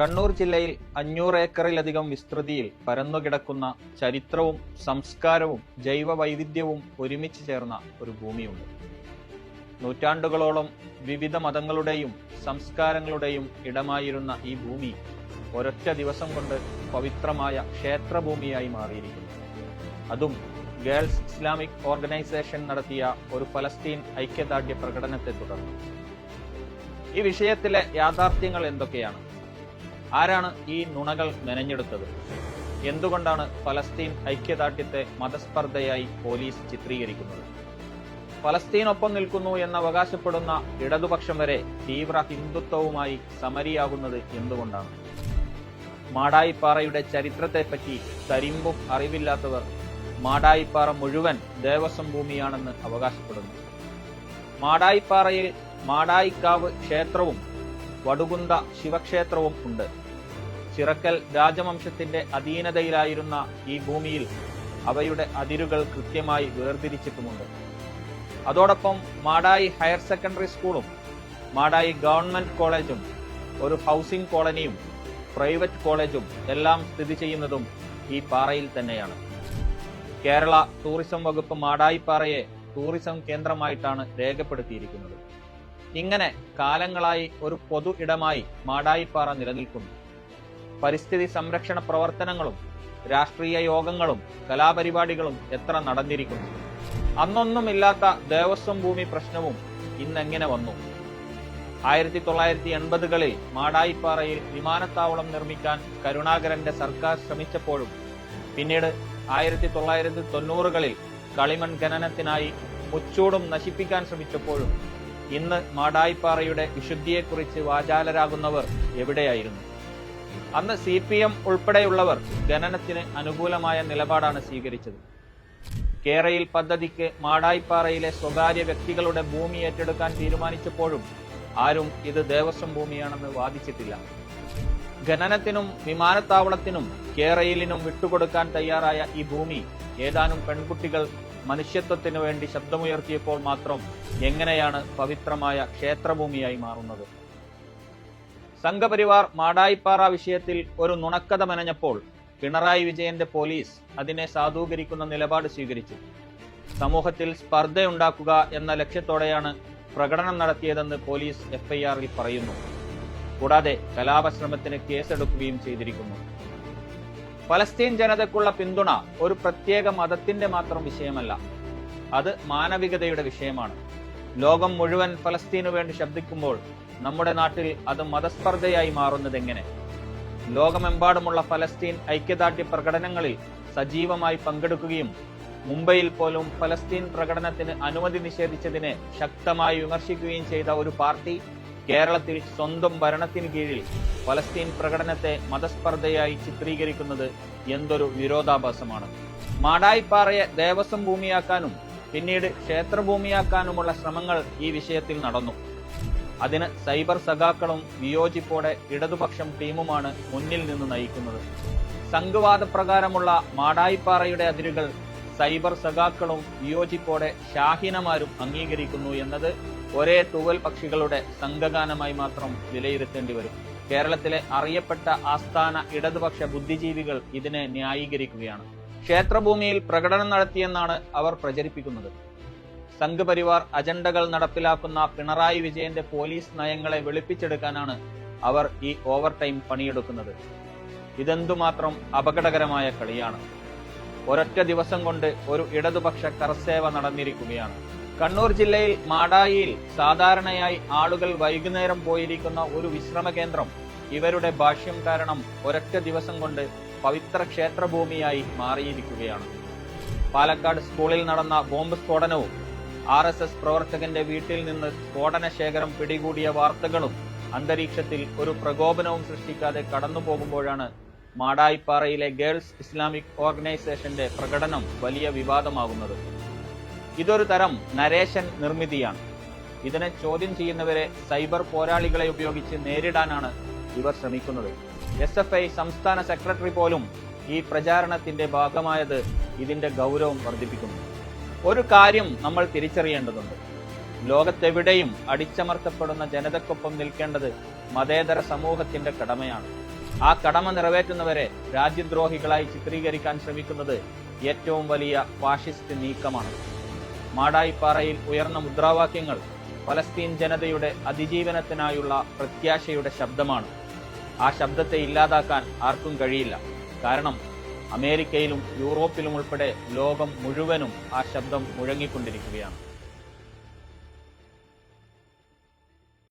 കണ്ണൂർ ജില്ലയിൽ അഞ്ഞൂറ് ഏക്കറിലധികം വിസ്തൃതിയിൽ പരന്നുകിടക്കുന്ന ചരിത്രവും സംസ്കാരവും ജൈവ വൈവിധ്യവും ഒരുമിച്ച് ചേർന്ന ഒരു ഭൂമിയുണ്ട്. നൂറ്റാണ്ടുകളോളം വിവിധ മതങ്ങളുടെയും സംസ്കാരങ്ങളുടെയും ഇടമായിരുന്ന ഈ ഭൂമി ഒരൊറ്റ ദിവസം കൊണ്ട് പവിത്രമായ ക്ഷേത്രഭൂമിയായി മാറിയിരിക്കുന്നു. അതും ഗേൾസ് ഇസ്ലാമിക് ഓർഗനൈസേഷൻ നടത്തിയ ഒരു ഫലസ്തീൻ ഐക്യദാർഢ്യ പ്രകടനത്തെ തുടർന്ന്. ഈ വിഷയത്തിലെ യാഥാർത്ഥ്യങ്ങൾ എന്തൊക്കെയാണ്? ആരാണ് ഈ നുണകൾ മെനഞ്ഞെടുത്തത് എന്തുകൊണ്ടാണ് ഫലസ്തീൻ ഐക്യദാർഢ്യത്തെ മതസ്പർദ്ധയായി പോലീസ് ചിത്രീകരിക്കുന്നത്? ഫലസ്തീനൊപ്പം നിൽക്കുന്നു എന്ന് അവകാശപ്പെടുന്ന ഇടതുപക്ഷം വരെ തീവ്ര ഹിന്ദുത്വവുമായി സമരിയാകുന്നത് എന്തുകൊണ്ടാണ്? മാടായിപ്പാറയുടെ ചരിത്രത്തെപ്പറ്റി തരിമ്പും അറിവില്ലാത്തവർ മാടായിപ്പാറ മുഴുവൻ ദേവസ്വം ഭൂമിയാണെന്ന് അവകാശപ്പെടുന്നു. മാടായിപ്പാറയിൽ മാടായിക്കാവ് ക്ഷേത്രവും വടുകുന്ത ശിവക്ഷേത്രവും ഉണ്ട്. ചിറക്കൽ രാജവംശത്തിന്റെ അധീനതയിലായിരുന്ന ഈ ഭൂമിയിൽ അവയുടെ അതിരുകൾ കൃത്യമായി വേർതിരിച്ചിട്ടുമുണ്ട്. അതോടൊപ്പം മാടായി ഹയർ സെക്കൻഡറി സ്കൂളും മാടായി ഗവൺമെന്റ് കോളേജും ഒരു ഹൗസിംഗ് കോളനിയും പ്രൈവറ്റ് കോളേജും എല്ലാം സ്ഥിതി ചെയ്യുന്നതും ഈ പാറയിൽ തന്നെയാണ്. കേരള ടൂറിസം വകുപ്പ് മാടായിപ്പാറയെ ടൂറിസം കേന്ദ്രമായിട്ടാണ് രേഖപ്പെടുത്തിയിരിക്കുന്നത്. ഇങ്ങനെ കാലങ്ങളായി ഒരു പൊതു ഇടമായി മാടായിപ്പാറ നിലനിൽക്കുന്നു. പരിസ്ഥിതി സംരക്ഷണ പ്രവർത്തനങ്ങളും രാഷ്ട്രീയ യോഗങ്ങളും കലാപരിപാടികളും എത്ര നടന്നിരിക്കുന്നു. അന്നൊന്നുമില്ലാത്ത ദേവസ്വം ഭൂമി പ്രശ്നവും ഇന്നെങ്ങനെ വന്നു? ആയിരത്തി തൊള്ളായിരത്തി എൺപതുകളിൽ മാടായിപ്പാറയിൽ വിമാനത്താവളം നിർമ്മിക്കാൻ കരുണാകരന്റെ സർക്കാർ ശ്രമിച്ചപ്പോഴും പിന്നീട് ആയിരത്തി തൊള്ളായിരത്തി തൊണ്ണൂറുകളിൽ കളിമൺ ഖനനത്തിനായി മുച്ചൂടും നശിപ്പിക്കാൻ ശ്രമിച്ചപ്പോഴും ഇന്ന് മാടായിപ്പാറയുടെ വിശുദ്ധിയെക്കുറിച്ച് വാചാലരാകുന്നവർ എവിടെയായിരുന്നു? അന്ന് സി പി എം ഉൾപ്പെടെയുള്ളവർ ഖനനത്തിന് അനുകൂലമായ നിലപാടാണ് സ്വീകരിച്ചത്. കേരയിൽ പദ്ധതിക്ക് മാടായിപ്പാറയിലെ സ്വകാര്യ വ്യക്തികളുടെ ഭൂമി ഏറ്റെടുക്കാൻ തീരുമാനിച്ചപ്പോഴും ആരും ഇത് ദേവസ്വം ഭൂമിയാണെന്ന് വാദിച്ചിട്ടില്ല. ഖനനത്തിനും വിമാനത്താവളത്തിനും കേരയിലിനും വിട്ടുകൊടുക്കാൻ തയ്യാറായ ഈ ഭൂമി ഏതാനും പെൺകുട്ടികൾ മനുഷ്യത്വത്തിനു വേണ്ടി ശബ്ദമുയർത്തിയപ്പോൾ മാത്രം എങ്ങനെയാണ് പവിത്രമായ ക്ഷേത്രഭൂമിയായി മാറുന്നത്? സംഘപരിവാർ മാടായിപ്പാറ വിഷയത്തിൽ ഒരു നുണക്കഥ മെനഞ്ഞപ്പോൾ പിണറായി വിജയന്റെ പോലീസ് അതിനെ സാധൂകരിക്കുന്ന നിലപാട് സ്വീകരിച്ചു. സമൂഹത്തിൽ സ്പർദ്ധയുണ്ടാക്കുക എന്ന ലക്ഷ്യത്തോടെയാണ് പ്രകടനം നടത്തിയതെന്ന് പോലീസ് എഫ്ഐആറിൽ പറയുന്നു. കൂടാതെ കലാപശ്രമത്തിന് കേസെടുക്കുകയും ചെയ്തിരിക്കുന്നു. ഫലസ്തീൻ ജനതയ്ക്കുള്ള പിന്തുണ ഒരു പ്രത്യേക മതത്തിന്റെ മാത്രം വിഷയമല്ല. അത് മാനവികതയുടെ വിഷയമാണ്. ലോകം മുഴുവൻ ഫലസ്തീനു വേണ്ടി ശബ്ദിക്കുമ്പോൾ നമ്മുടെ നാട്ടിൽ അത് മതസ്പർദ്ധയായി മാറുന്നത് എങ്ങനെ ലോകമെമ്പാടുമുള്ള ഫലസ്തീൻ ഐക്യദാർഢ്യ പ്രകടനങ്ങളിൽ സജീവമായി പങ്കെടുക്കുകയും മുംബൈയിൽ പോലും ഫലസ്തീൻ പ്രകടനത്തിന് അനുമതി നിഷേധിച്ചതിനെ ശക്തമായി വിമർശിക്കുകയും ചെയ്ത ഒരു പാർട്ടി കേരളത്തിൽ സ്വന്തം ഭരണത്തിന് കീഴിൽ ഫലസ്തീൻ പ്രകടനത്തെ മതസ്പർദ്ധയായി ചിത്രീകരിക്കുന്നത് എന്തൊരു വിരോധാഭാസമാണ്. മാടായിപ്പാറയെ ദേവസ്വം ഭൂമിയാക്കാനും പിന്നീട് ക്ഷേത്രഭൂമിയാക്കാനുമുള്ള ശ്രമങ്ങൾ ഈ വിഷയത്തിൽ നടന്നു. അതിന് സൈബർ സഖാക്കളും വിയോജിപ്പോടെ ഇടതുപക്ഷം ടീമുമാണ് മുന്നിൽ നിന്ന് നയിക്കുന്നത്. സംഘവാദ പ്രകാരമുള്ള മാടായിപ്പാറയുടെ അതിരുകൾ സൈബർ സഖാക്കളും വിയോജിപ്പോടെ ഷാഹിനമാരും അംഗീകരിക്കുന്നു എന്നത് ഒരേ തൂവൽ പക്ഷികളുടെ സംഘഗാനമായി മാത്രം വിലയിരുത്തേണ്ടി വരും. കേരളത്തിലെ അറിയപ്പെട്ട ആസ്ഥാന ഇടതുപക്ഷ ബുദ്ധിജീവികൾ ഇതിനെ ന്യായീകരിക്കുകയാണ്. ക്ഷേത്രഭൂമിയിൽ പ്രകടനം നടത്തിയെന്നാണ് അവർ പ്രചരിപ്പിക്കുന്നത്. സംഘപരിവാർ അജണ്ടകൾ നടപ്പിലാക്കുന്ന പിണറായി വിജയന്റെ പോലീസ് നയങ്ങളെ വെളുപ്പിച്ചെടുക്കാനാണ് അവർ ഈ ഓവർ ടൈം പണിയെടുക്കുന്നത്. ഇതെന്തുമാത്രം അപകടകരമായ കളിയാണ്. ഒരൊറ്റ ദിവസം കൊണ്ട് ഒരു ഇടതുപക്ഷ കർസേവ നടന്നിരിക്കുകയാണ്. കണ്ണൂർ ജില്ലയിൽ മാടായിയിൽ സാധാരണയായി ആളുകൾ വൈകുന്നേരം പോയിരിക്കുന്ന ഒരു വിശ്രമ കേന്ദ്രം ഇവരുടെ ഭാഷ്യം കാരണം ഒരൊറ്റ ദിവസം കൊണ്ട് പവിത്ര ക്ഷേത്രഭൂമിയായി മാറിയിരിക്കുകയാണ്. പാലക്കാട് സ്കൂളിൽ നടന്ന ബോംബ് സ്ഫോടനവും ആർ എസ് എസ് പ്രവർത്തകന്റെ വീട്ടിൽ നിന്ന് സ്ഫോടന ശേഖരം പിടികൂടിയ വാർത്തകളും അന്തരീക്ഷത്തിൽ ഒരു പ്രകോപനവും സൃഷ്ടിക്കാതെ കടന്നു പോകുമ്പോഴാണ് മാടായിപ്പാറയിലെ ഗേൾസ് ഇസ്ലാമിക് ഓർഗനൈസേഷന്റെ പ്രകടനം വലിയ വിവാദമാകുന്നത്. ഇതൊരു തരം നരേശൻ നിർമ്മിതിയാണ്. ഇതിനെ ചോദ്യം ചെയ്യുന്നവരെ സൈബർ പോരാളികളെ ഉപയോഗിച്ച് നേരിടാനാണ് ഇവർ ശ്രമിക്കുന്നത്. എസ് എഫ് ഐ സംസ്ഥാന സെക്രട്ടറി പോലും ഈ പ്രചാരണത്തിന്റെ ഭാഗമായത് ഇതിന്റെ ഗൗരവം വർദ്ധിപ്പിക്കുന്നു. ഒരു കാര്യം നമ്മൾ തിരിച്ചറിയേണ്ടതുണ്ട്. ലോകത്തെവിടെയും അടിച്ചമർത്തപ്പെടുന്ന ജനതയ്ക്കൊപ്പം നിൽക്കേണ്ടത് മതേതര സമൂഹത്തിന്റെ കടമയാണ്. ആ കടമ നിറവേറ്റുന്നവരെ രാജ്യദ്രോഹികളായി ചിത്രീകരിക്കാൻ ശ്രമിക്കുന്നത് ഏറ്റവും വലിയ ഫാഷിസ്റ്റ് നീക്കമാണ്. മാടായിപ്പാറയിൽ ഉയർന്ന മുദ്രാവാക്യങ്ങൾ ഫലസ്തീൻ ജനതയുടെ അതിജീവനത്തിനായുള്ള പ്രത്യാശയുടെ ശബ്ദമാണ്. ആ ശബ്ദത്തെ ഇല്ലാതാക്കാൻ ആർക്കും കഴിയില്ല. കാരണം അമേരിക്കയിലും യൂറോപ്പിലും ഉൾപ്പെടെ ലോകം മുഴുവനും ആ ശബ്ദം മുഴങ്ങിക്കൊണ്ടിരിക്കുകയാണ്.